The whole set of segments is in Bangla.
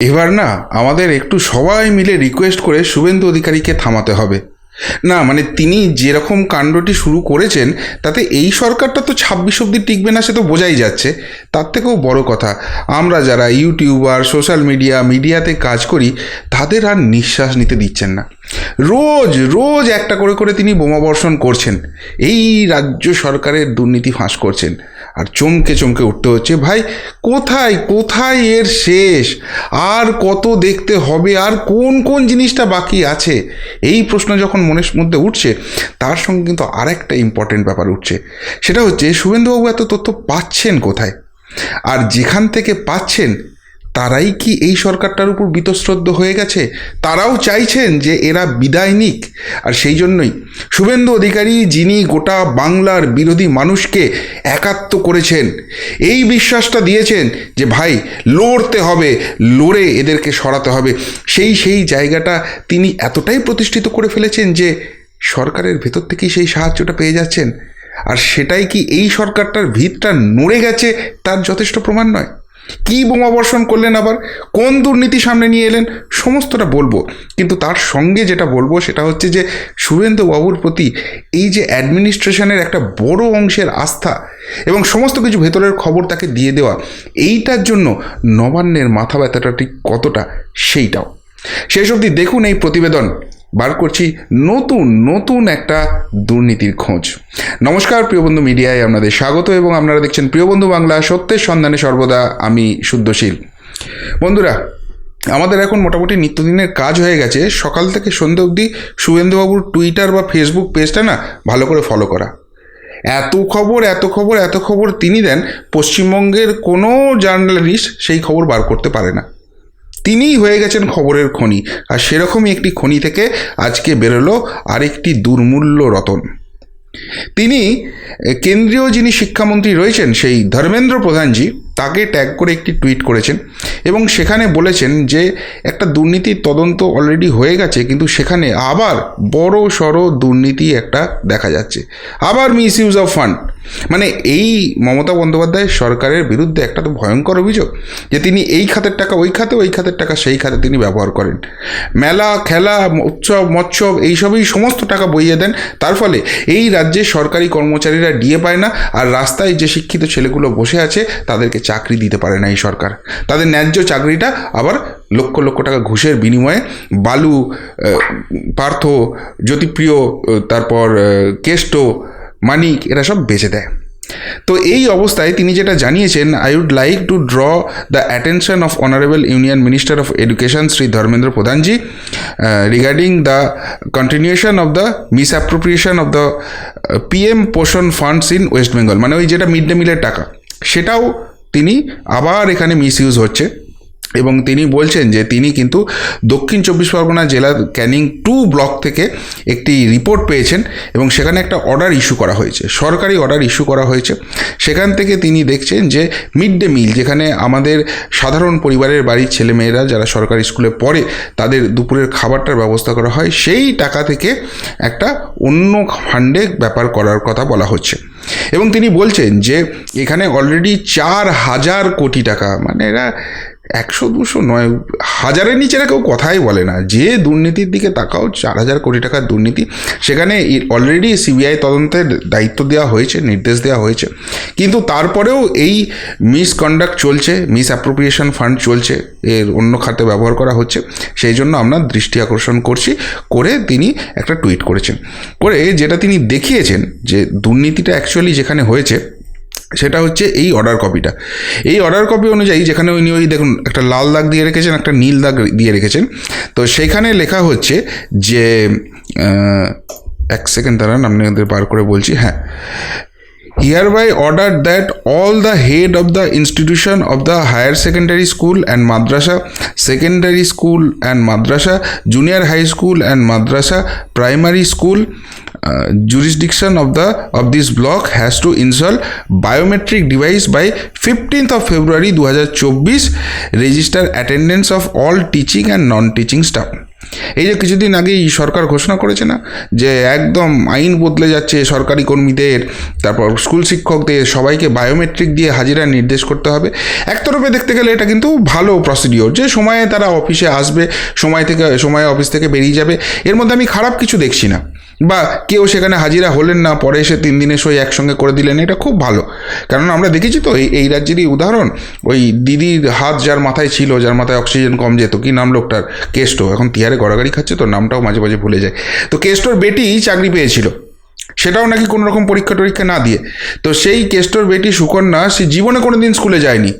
এবার না, আমাদের একটু সবাই মিলে রিকোয়েস্ট করে শুভেন্দু অধিকারীকে থামাতে হবে। না মানে তিনি যেরকম কাণ্ডটি শুরু করেছেন, তাতে এই সরকারটা তো ছাব্বিশ অব্দি টিকবে না, সে তো বোঝাই যাচ্ছে। তার থেকেও বড় কথা, আমরা যারা ইউটিউবার, সোশ্যাল মিডিয়া, মিডিয়াতে কাজ করি, তাদের আর নিঃশ্বাস নিতে দিচ্ছেন না। রোজ রোজ একটা করে করে তিনি বোমাবর্ষণ করছেন। এই রাজ্য সরকারের দুর্নীতি ফাঁস করছেন। আর চমকে চমকে উঠতে হচ্ছে, ভাই, কোথায় কোথায় এর শেষ? আর কত দেখতে হবে? আর কোন কোন জিনিসটা বাকি আছে? এই প্রশ্ন যখন মনের মধ্যে উঠছে, তার সঙ্গে কিন্তু আরেকটা ইম্পর্টেন্ট ব্যাপার উঠছে। সেটা হচ্ছে, শুভেন্দুবাবু এত তথ্য পাচ্ছেন কোথায়? আর যেখান থেকে পাচ্ছেন তারাই কি এই সরকারটার উপর বীতশ্রদ্ধ হয়ে গেছে? তারাও চাইছেন যে এরা বিদায় নিক। আর সেই জন্যই শুভেন্দু অধিকারী যিনি গোটা বাংলার বিরোধী মানুষকে একাত্ম করেছেন, এই বিশ্বাসটা দিয়েছেন যে, ভাই, লড়তে হবে, লড়ে এদেরকে সরাতে হবে। সেই সেই জায়গাটা তিনি এতটাই প্রতিষ্ঠিত করে ফেলেছেন যে, সরকারের ভেতর থেকেই সেই সাহায্যটা পেয়ে যাচ্ছেন। আর সেটাই কি এই সরকারটার ভিতটা নড়ে গেছে, তার যথেষ্ট প্রমাণ নয়? কী বোমাবর্ষণ করলেন আবার? কোন দুর্নীতি সামনে নিয়ে এলেন? সমস্তটা বলব। কিন্তু তার সঙ্গে যেটা বলব সেটা হচ্ছে যে শুভেন্দু বাবুর প্রতি এই যে অ্যাডমিনিস্ট্রেশনের একটা বড় অংশের আস্থা এবং সমস্ত কিছু ভেতরের খবর তাকে দিয়ে দেওয়া, এইটার জন্য নবান্নের মাথা ব্যথাটা ঠিক কতটা সেইটাও। শেষ অবধি দেখুন এই প্রতিবেদন। বার করছি নতুন নতুন একটা দুর্নীতির খোঁজ। নমস্কার প্রিয় বন্ধু মিডিয়ায় আপনাদের স্বাগত এবং আপনারা দেখছেন প্রিয় বন্ধু বাংলা, সত্যের সন্ধানে সর্বদা আমি শুদ্ধশীল। বন্ধুরা, আমাদের এখন মোটামুটি নিত্যদিনের কাজ হয়ে গেছে। সকাল থেকে সন্ধ্যে অবধি শুভেন্দুবাবুর টুইটার বা ফেসবুক পেজটা না ভালো করে ফলো করা। এত খবর এত খবর এত খবর তিনি দেন, পশ্চিমবঙ্গের কোনো জার্নালিস্ট সেই খবর বার করতে পারে না। তিনিই হয়ে গেছেন খবরের খনি। আর সেরকমই একটি খনি থেকে আজকে বেরোলো আরেকটি দুর্মূল্য রতন। তিনি কেন্দ্রীয় যিনি শিক্ষামন্ত্রী রয়েছেন, সেই ধর্মেন্দ্র প্রধানজি, তাকে ট্যাগ করে একটি টুইট করেছেন এবং সেখানে বলেছেন যে, একটা দুর্নীতির তদন্ত অলরেডি হয়ে গেছে, কিন্তু সেখানে আবার বড় সড়ো দুর্নীতি একটা দেখা যাচ্ছে। আবার মিস ইউজ অফ ফান্ড মানে এই মমতা বন্দ্যোপাধ্যায়ের সরকারের বিরুদ্ধে একটা তো ভয়ঙ্কর অভিযোগ যে তিনি এই খাতের টাকা, ওই খাতে, ওই খাতের টাকা, সেই খাতে তিনি ব্যবহার করেন। মেলা, খেলা, উৎসব, মৎসব, এইসবই সমস্ত টাকা বইয়ে দেন। তার ফলে এই রাজ্যের সরকারি কর্মচারীরা ডিএ পায় না আর রাস্তায় যে শিক্ষিত ছেলেগুলো বসে আছে তাদেরকে চাকরি দিতে পারে না এই সরকার। তাদের ন্যায্য চাকরিটা আবার লক্ষ লক্ষ টাকা ঘুষের বিনিময়ে বালু পার্থ, জ্যোতিপ্রিয় তারপর কেষ্ট মানিক, এরা সব বেচে দেয়। তো এই অবস্থায় তিনি যেটা জানিয়েছেন I would like to draw the attention of honourable union minister of education Shri Dharmendra Pradhanji regarding the continuation of the misappropriation of the PM Poshan funds in West Bengal মানে ওই যেটা মিড ডে মিলের টাকা, সেটাও তিনি আবার এখানে মিস ইউজ হচ্ছে। এবং তিনি বলছেন যে তিনি কিন্তু দক্ষিণ চব্বিশ পরগনা জেলার ক্যানিং টু ব্লক থেকে একটি রিপোর্ট পেয়েছেন এবং সেখানে একটা অর্ডার ইস্যু করা হয়েছে, সরকারি অর্ডার ইস্যু করা হয়েছে। সেখান থেকে তিনি দেখছেন যে মিড ডে মিল, যেখানে আমাদের সাধারণ পরিবারের বাড়ির ছেলেমেয়েরা যারা সরকারি স্কুলে পড়ে, তাদের দুপুরের খাবারটার ব্যবস্থা করা হয়। সেই টাকা থেকে একটা অন্য ফান্ডে ব্যাপার করার কথা বলা হচ্ছে। এবং তিনি বলছেন যে এখানে অলরেডি চার হাজার কোটি টাকা মানে এরা একশো, দুশো নয়, হাজারের নিচে এরা কেউ কথাই বলে না। যে দুর্নীতির দিকে তাকাও, চার হাজার কোটি টাকার দুর্নীতি, সেখানে অলরেডি সিবিআই তদন্তের দায়িত্ব দেওয়া হয়েছে, নির্দেশ দেওয়া হয়েছে। কিন্তু তারপরেও এই মিসকন্ডাক্ট চলছে মিস অ্যাপ্রোপ্রিয়েশন ফান্ড চলছে, এর অন্য খাতে ব্যবহার করা হচ্ছে। সেই জন্য আমরা দৃষ্টি আকর্ষণ করছি, করে তিনি একটা টুইট করেছেন। করে যেটা তিনি দেখিয়েছেন যে দুর্নীতিটা অ্যাকচুয়ালি যেখানে হয়েছে সেটা হচ্ছে এই অর্ডার কপিটা এই অর্ডার কপি অনুযায়ী যেখানে উনি ওই দেখুন একটা লাল দাগ দিয়ে রেখেছেন, একটা নীল দাগ দিয়ে রেখেছেন। তো সেখানে লেখা হচ্ছে যে এক সেকেন্ড দাঁড়ান, আমি ওদের পার করে বলছি হ্যাঁ। Hereby order that all the head of the institution of the higher secondary school and madrasa secondary school and madrasa junior high school and madrasa primary school uh, jurisdiction of the of this block has to install biometric device by 15th of february 2024 register attendance of all teaching and non teaching staff. এই যে কিছুদিন আগেই সরকার ঘোষণা করেছে না যে একদম আইন বদলে যাচ্ছে সরকারি কর্মীদের তারপর স্কুল শিক্ষকদের সবাইকে বায়োমেট্রিক দিয়ে হাজিরা নির্দেশ করতে হবে। একতরফে দেখতে গেলে এটা কিন্তু ভালো প্রসিডিওর যে সময়ে তারা অফিসে আসবে সময় থেকে সময়ে অফিস থেকে বেরিয়ে যাবে। এর মধ্যে আমি খারাপ কিছু দেখছি না। বা কেউ সেখানে হাজিরা হলেন না, পরে এসে তিন দিনের সই একসঙ্গে করে দিলেন, এটা খুব ভালো। কারণ আমরা দেখেছি তো, এই এই রাজ্যেরই উদাহরণ, ওই দিদির হাত যার মাথায় ছিল, যার মাথায় অক্সিজেন কম যেত, কি নাম লোকটার? কেষ্ট এখন তিয়ারে গড়াগাড়ি খাচ্ছে তো, নামটাও মাঝে মাঝে ভুলে যায়। তো কেষ্টর বেটি চাকরি পেয়েছিল। সেটাও নাকি কোনো রকম পরীক্ষা টরীক্ষা না দিয়ে। তো সেই কেষ্টর বেটি সুকন্যা, সে জীবনে কোনো দিন স্কুলে যায়নি।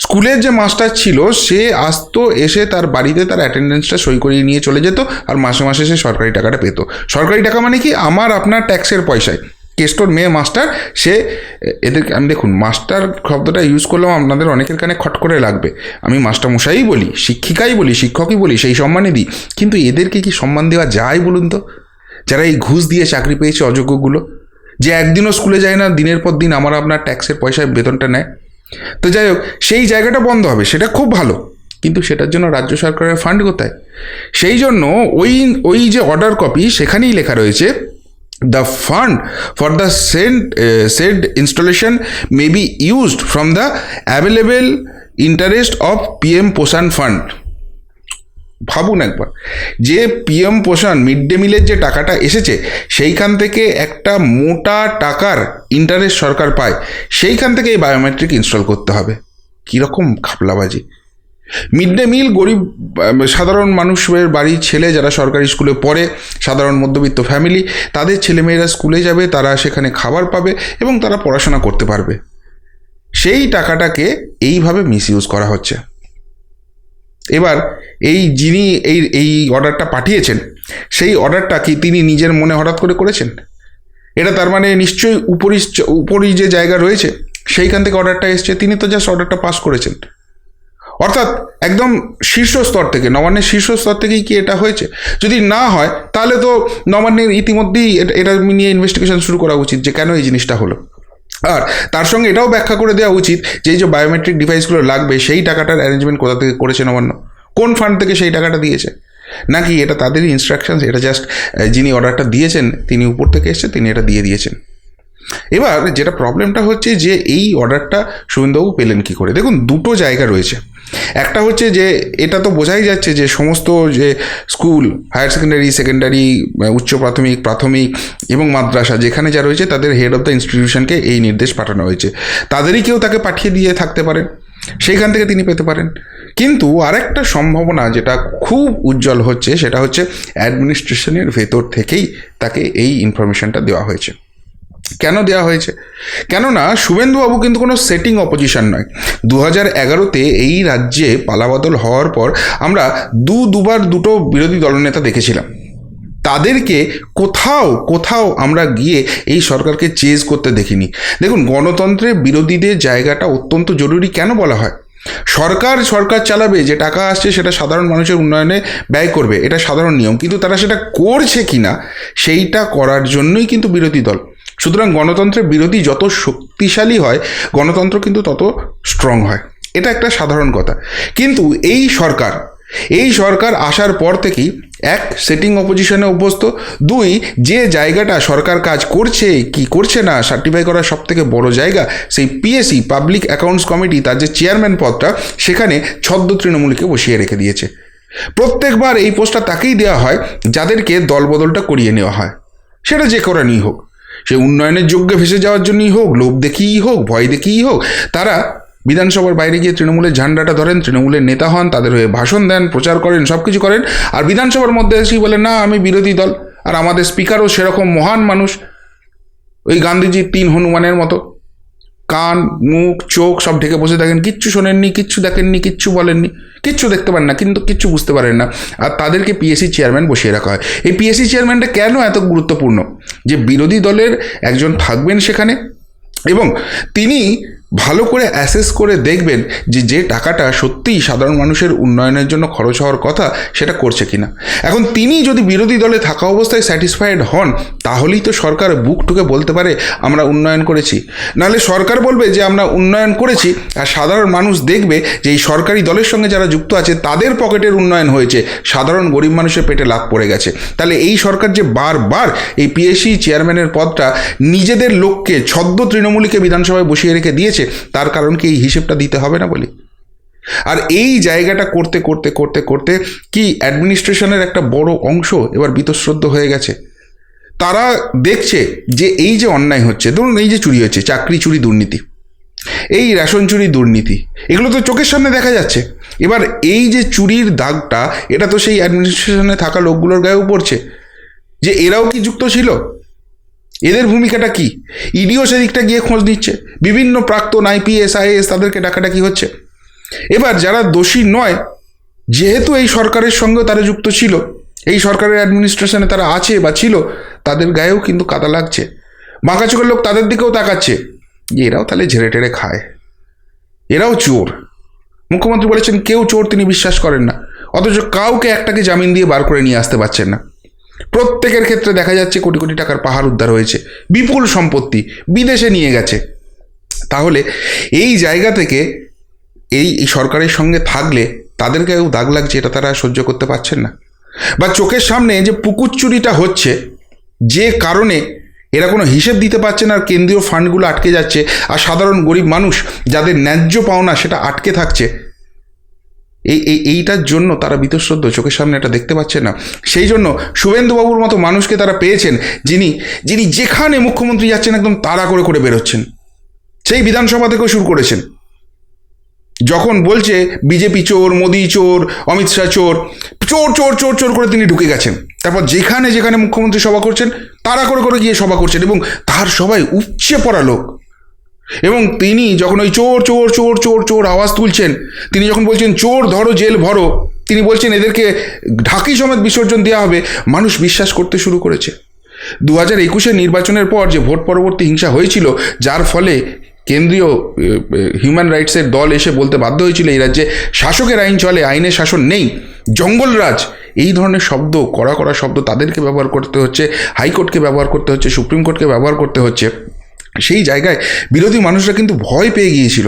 স্কুলের যে মাস্টার ছিল, সে আসতো এসে তার বাড়িতে তার অ্যাটেন্ডেন্সটা সই করিয়ে নিয়ে চলে যেত আর মাসে মাসে সে সরকারি টাকাটা পেতো। সরকারি টাকা মানে কি? আমার আপনার ট্যাক্সের পয়সায়। কেষ্টর মেয়ে মাস্টার, সে, এদের, আমি দেখুন, মাস্টার শব্দটা ইউজ করলেও আপনাদের অনেকের কানে খট করে লাগবে। আমি মাস্টার মশাই বলি, শিক্ষিকাই বলি, শিক্ষকই বলি, সেই সম্মানই দিই। কিন্তু এদেরকে কি সম্মান দেওয়া যায় বলুন তো? যারা এই ঘুষ দিয়ে চাকরি পেয়েছে অযোগ্যগুলো, যে একদিনও স্কুলে যায় না, দিনের পর দিন আমার আপনার ট্যাক্সের পয়সায় বেতনটা নেয়। তো যাই হোক, সেই জায়গাটা বন্ধ হবে, সেটা খুব ভালো। কিন্তু সেটার জন্য রাজ্য সরকারের ফান্ড কোথায়? সেই জন্য ওই ওই যে অর্ডার কপি সেখানেই লেখা রয়েছে the fund for the cent said installation may be used from the available interest of P M Poshan fund ভাবুন একবার। যে পিএম পোষণ মিড ডে মিলের যে টাকাটা এসেছে, সেইখান থেকে একটা মোটা টাকার ইন্টারেস্ট সরকার পায়, সেইখান থেকে এই বায়োমেট্রিক ইনস্টল করতে হবে। কীরকম খাপলাবাজি মিড ডে মিল গরিব সাধারণ মানুষের বাড়ির ছেলে যারা সরকারি স্কুলে পড়ে, সাধারণ মধ্যবিত্ত ফ্যামিলি তাদের ছেলেমেয়েরা স্কুলে যাবে, তারা সেখানে খাবার পাবে এবং তারা পড়াশোনা করতে পারবে। সেই টাকাটাকে এইভাবে মিসইউজ করা হচ্ছে। এবার এই যিনি এই এই অর্ডারটা পাঠিয়েছেন, সেই অর্ডারটা কি তিনি নিজের মনে হঠাৎ করে করেছেন? এটা তার মানে নিশ্চয়ই উপরি উপরি যে জায়গা রয়েছে, সেইখান থেকে অর্ডারটা এসছে, তিনি তো জাস্ট অর্ডারটা পাস করেছেন। অর্থাৎ একদম শীর্ষ স্তর থেকে, নবান্নের শীর্ষ স্তর থেকেই কি এটা হয়েছে? যদি না হয়, তাহলে তো নবান্নের ইতিমধ্যেই এটা নিয়ে ইনভেস্টিগেশন শুরু করা উচিত যে কেন এই জিনিসটা হলো। আর তার সঙ্গে এটাও ব্যাখ্যা করে দেওয়া উচিত যে এই যে বায়োমেট্রিক ডিভাইসগুলো লাগবে, সেই টাকাটার অ্যারেঞ্জমেন্ট কোথা থেকে করেছে নবান্ন? কোন ফান্ড থেকে সেই টাকাটা দিয়েছে? নাকি এটা তাদেরই ইনস্ট্রাকশনস এটা জাস্ট যিনি অর্ডারটা দিয়েছেন, তিনি উপর থেকে এসছে তিনি এটা দিয়ে দিয়েছেন। এবার যেটা প্রবলেমটা হচ্ছে যে এই অর্ডারটা শুভেন্দুবাবু পেলেন কি করে? দেখুন, দুটো জায়গা রয়েছে। একটা হচ্ছে যে, এটা তো বোঝাই যাচ্ছে যে সমস্ত যে স্কুল হায়ার সেকেন্ডারি সেকেন্ডারি উচ্চ প্রাথমিক প্রাথমিক এবং মাদ্রাসা, যেখানে যা রয়েছে তাদের হেড অফ দ্য ইনস্টিটিউশনকে এই নির্দেশ পাঠানো হয়েছে। তাদেরই কেউ তাকে পাঠিয়ে দিয়ে থাকতে পারেন। সেইখান থেকে তিনি পেতে পারেন। কিন্তু আরেকটা সম্ভাবনা যেটা খুব উজ্জ্বল হচ্ছে, সেটা হচ্ছে অ্যাডমিনিস্ট্রেশনের ভেতর থেকেই তাকে এই ইনফরমেশনটা দেওয়া হয়েছে। কেন দেওয়া হয়েছে? কেননা শুভেন্দুবাবু কিন্তু কোনো সেটিং অপোজিশন নয়। দু হাজার এগারোতে এই রাজ্যে পালাবদল হওয়ার পর আমরা দু দুবার দুটো বিরোধী দলনেতা দেখেছিলাম। তাদেরকে কোথাও কোথাও আমরা গিয়ে এই সরকারকে চেজ করতে দেখিনি। দেখুন, গণতন্ত্রে বিরোধীদের জায়গাটা অত্যন্ত জরুরি কেন বলা হয়? সরকার সরকার চালাবে, যে টাকা আসছে সেটা সাধারণ মানুষের উন্নয়নে ব্যয় করবে, এটা সাধারণ নিয়ম। কিন্তু তারা সেটা করছে কি না সেইটা করার জন্যই কিন্তু বিরোধী দল। সুতরাং গণতন্ত্রের বিরোধী যত শক্তিশালী হয়, গণতন্ত্র কিন্তু তত স্ট্রং হয়। এটা একটা সাধারণ কথা। কিন্তু এই সরকার এই সরকার আসার পর থেকেই, এক সেটিং অপোজিশনে অভ্যস্ত, দুই, যে জায়গাটা সরকার কাজ করছে, কি করছে না সার্টিফাই করার সব থেকে বড় জায়গা, সেই পিএসসি পাবলিক অ্যাকাউন্টস কমিটি তার যে চেয়ারম্যান পদটা, সেখানে ছদ্ম তৃণমূলকে বসিয়ে রেখে দিয়েছে। প্রত্যেকবার এই পোস্টটা তাকেই দেওয়া হয়, যাদেরকে দলবদলটা করিয়ে নেওয়া হয়। সেটা যে করানি হোক। সে উন্নয়নের যোগ্যে ভেসে যাওয়ার জন্যই হোক, লোভ দেখিয়েই হোক, ভয় দেখিয়েই হোক, তারা বিধানসভার বাইরে গিয়ে তৃণমূলের ঝান্ডাটা ধরেন, তৃণমূলের নেতা হন, তাদের হয়ে ভাষণ দেন, প্রচার করেন সব কিছু করেন, আর বিধানসভার মধ্যে এসেই বলেন না, আমি বিরোধী দল, আর আমাদের স্পিকারও সেরকম মহান মানুষ। ওই গান্ধীজির তিন হনুমানের মতো। কান, মুখ, চোখ সব ঢেকে বসে থাকেন। কিচ্ছু শোনেননি, কিচ্ছু দেখেননি, কিচ্ছু বলেননি, কিচ্ছু দেখতে পারেন না, কিন্তু কিচ্ছু বুঝতে পারেন না। আর তাদেরকে পিএসসি চেয়ারম্যান বসিয়ে রাখা হয়। এই পিএসসি চেয়ারম্যানটা কেন এত গুরুত্বপূর্ণ? যে বিরোধী দলের একজন থাকবেন সেখানে এবং তিনি ভালো করে অ্যাসেস করে দেখবেন যে যে টাকাটা সত্যিই সাধারণ মানুষের উন্নয়নের জন্য খরচ হওয়ার কথা সেটা করছে কিনা। এখন তিনি যদি বিরোধী দলে থাকা অবস্থায় স্যাটিসফাইড হন, তাহলেই তো সরকার বুক ঠুকে বলতে পারে, আমরা উন্নয়ন করেছি। নাহলে সরকার বলবে যে, আমরা উন্নয়ন করেছি, আর সাধারণ মানুষ দেখবে যে, এই সরকারি দলের সঙ্গে যারা যুক্ত আছে, তাদের পকেটের উন্নয়ন হয়েছে, সাধারণ গরিব মানুষের পেটে লাভ পড়ে গেছে। তাহলে এই সরকার যে বারবার এই পিএসসি চেয়ারম্যানের পদটা নিজেদের লোককে, ছদ্ম তৃণমূলীকে বিধানসভায় বসিয়ে রেখে দিয়েছে তার কারণ কি এই হিসেবটা দিতে হবে না বলি? আর এই জায়গাটা করতে করতে করতে করতে কি অ্যাডমিনিস্ট্রেশনের একটা বড় অংশ এবার বীতশ্রদ্ধ হয়ে গেছে? তারা দেখছে যে এই যে অন্যায় হচ্ছে, ধরুন এই যে চুরি হচ্ছে চাকরি চুরি দুর্নীতি, এই রেশন চুরি দুর্নীতি, এগুলো তো চোখের সামনে দেখা যাচ্ছে। এবার এই যে চুরির দাগটা, এটা তো সেই অ্যাডমিনিস্ট্রেশনে থাকা লোকগুলোর গায়েও পড়ছে, যে এরাও কি যুক্ত ছিল? এদের ভূমিকাটা কি? ইডিও সেদিকটা গিয়ে খোঁজ নিচ্ছে। বিভিন্ন প্রাক্তন আইপিএস আইএস তাদেরকে ডাকাডাকি হচ্ছে? এবার যারা দোষী নয়, যেহেতু এই সরকারের সঙ্গে তারা যুক্ত ছিল, এই সরকারের অ্যাডমিনিস্ট্রেশনে তারা আছে বা ছিল, তাদের গায়েও কিন্তু কাদা লাগছে। বাঁকা চোখের লোক তাদের দিকেও তাকাচ্ছে। যে এরাও তাহলে ঝেড়ে টেড়ে খায়। এরাও চোর। মুখ্যমন্ত্রী বলেছেন, কেউ চোর তিনি বিশ্বাস করেন না। অথচ কাউকে একটাকে জামিন দিয়ে বার করে নিয়ে আসতে পারছেন না। প্রত্যেকের ক্ষেত্রে দেখা যাচ্ছে কোটি কোটি টাকার পাহাড় উদ্ধার হয়েছে। বিপুল সম্পত্তি বিদেশে নিয়ে গেছে। তাহলে এই জায়গা থেকে এই সরকারের সঙ্গে থাকলে তাদের গায়েও দাগ লাগছে, এটা তারা সহ্য করতে পারছেন না। বা চোখের সামনে যে পুকুর চুরিটা হচ্ছে, যে কারণে এরা কোনো হিসেব দিতে পারছে না, আর কেন্দ্রীয় ফান্ডগুলো আটকে যাচ্ছে। আর সাধারণ গরিব মানুষ যাদের ন্যায্য পাওনা সেটা আটকে থাকছে। এই এই, এইটার জন্য তারা বীতশ্রদ্ধ, চোখের সামনে এটা দেখতে পাচ্ছে না। সেই জন্য শুভেন্দুবাবুর মতো মানুষকে তারা পেয়েছেন, যিনি যিনি যেখানে মুখ্যমন্ত্রী যাচ্ছেন একদম তাড়া করে করে বেরোচ্ছেন। সেই বিধানসভা থেকেও শুরু করেছেন। যখন বলছে, বিজেপি চোর, মোদি চোর, অমিত শাহ চোর চোর চোর চোর চোর করে তিনি ঢুকে গেছেন। তারপর যেখানে যেখানে মুখ্যমন্ত্রী সভা করছেন তারা করে করে গিয়ে সভা করছেন এবং তার সবাই উপচে পড়া লোক এবং তিনি যখন ওই চোর চোর চোর চোর চোর আওয়াজ তুলছেন, তিনি যখন বলছেন, চোর ধরো, জেল ভরো, তিনি বলছেন, এদেরকে ঢাকি সমেত বিসর্জন দেওয়া হবে। মানুষ বিশ্বাস করতে শুরু করেছে। দু হাজার একুশের নির্বাচনের পর যে ভোট পরবর্তী হিংসা হয়েছিল, যার ফলে কেন্দ্রীয় হিউম্যান রাইটসের দল এসে বলতে বাধ্য হয়েছিল, এই রাজ্যে শাসকের আইন চলে, আইনের শাসন নেই। জঙ্গলরাজ, এই ধরনের শব্দ, কড়া কড়া শব্দ তাদেরকে ব্যবহার করতে হচ্ছে, হাইকোর্টকে ব্যবহার করতে হচ্ছে, সুপ্রিম কোর্টকে ব্যবহার করতে হচ্ছে। সেই জায়গায় বিরোধী মানুষরা কিন্তু ভয় পেয়ে গিয়েছিল।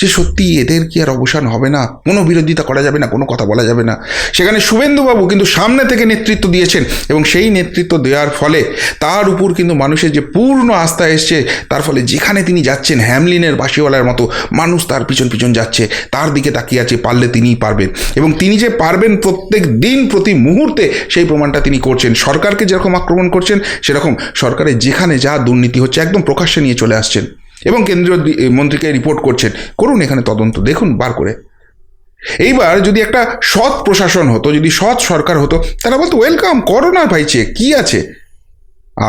যে সত্যি এদের কি আর অবসান হবে না? কোনো বিরোধিতা করা যাবে না, কোনো কথা বলা যাবে না। সেখানে শুভেন্দুবাবু কিন্তু সামনে থেকে নেতৃত্ব দিয়েছেন এবং সেই নেতৃত্ব দেওয়ার ফলে তার উপর কিন্তু মানুষের যে পূর্ণ আস্থা এসছে, তার ফলে যেখানে তিনি যাচ্ছেন, হ্যামলিনের বাসিওয়ালার মতো মানুষ তার পিছন পিছন যাচ্ছে, তার দিকে তাকিয়ে আছে, পারলে তিনিই পারবেন। এবং তিনি যে পারবেন প্রত্যেক দিন প্রতি মুহূর্তে, সেই প্রমাণটা তিনি করছেন। সরকারকে যেরকম আক্রমণ করছেন, সেরকম সরকারের যেখানে যা দুর্নীতি হচ্ছে, একদম প্রকাশ্যে নিয়ে চলে আসছেন। এবং কেন্দ্রীয় মন্ত্রীকে রিপোর্ট করছেন। করুন এখানে তদন্ত, দেখুন, বার করে। এইবার যদি একটা সৎ প্রশাসন হতো, যদি সৎ সরকার হতো, তারা বলতো ওয়েলকাম করো না ভাইচে কি আছে?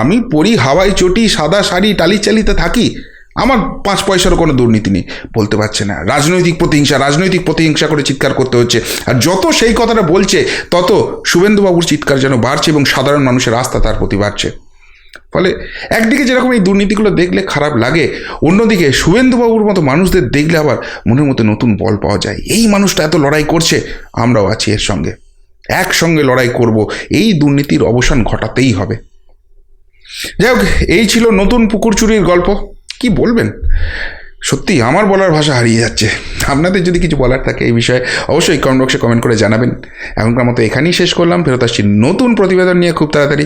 আমি পরি হাওয়াই চটি, সাদা শাড়ি, টালি চালিতে থাকি, আমার পাঁচ পয়সারও কোনো দুর্নীতি নেই, বলতে পারছে না। রাজনৈতিক প্রতিহিংসা রাজনৈতিক প্রতিহিংসা করে চিৎকার করতে হচ্ছে। আর যত সেই কথাটা বলছে, তত শুভেন্দুবাবুর চিৎকার যেন বাড়ছে এবং সাধারণ মানুষের আস্থা তার প্রতি বাড়ছে। ফলে একদিকে যেরকম এই দুর্নীতিগুলো দেখলে খারাপ লাগে, অন্যদিকে শুভেন্দুবাবুর মতো মানুষদের দেখলে আবার মনের মতো নতুন বল পাওয়া যায়। এই মানুষটা এত লড়াই করছে, আমরাও আছি এর সঙ্গে। একসঙ্গে লড়াই করব, এই দুর্নীতির অবসান ঘটাতেই হবে। যাই হোক, এই ছিল নতুন পুকুর চুরির গল্প। কি বলবেন? সত্যি, আমার বলার ভাষা হারিয়ে যাচ্ছে। আপনাদের যদি কিছু বলার থাকে এই বিষয়ে, অবশ্যই কমেন্ট বক্সে কমেন্ট করে জানাবেন। এখনকার মতো এখানেই শেষ করলাম। ফেরত আসছি নতুন প্রতিবেদন নিয়ে খুব তাড়াতাড়ি।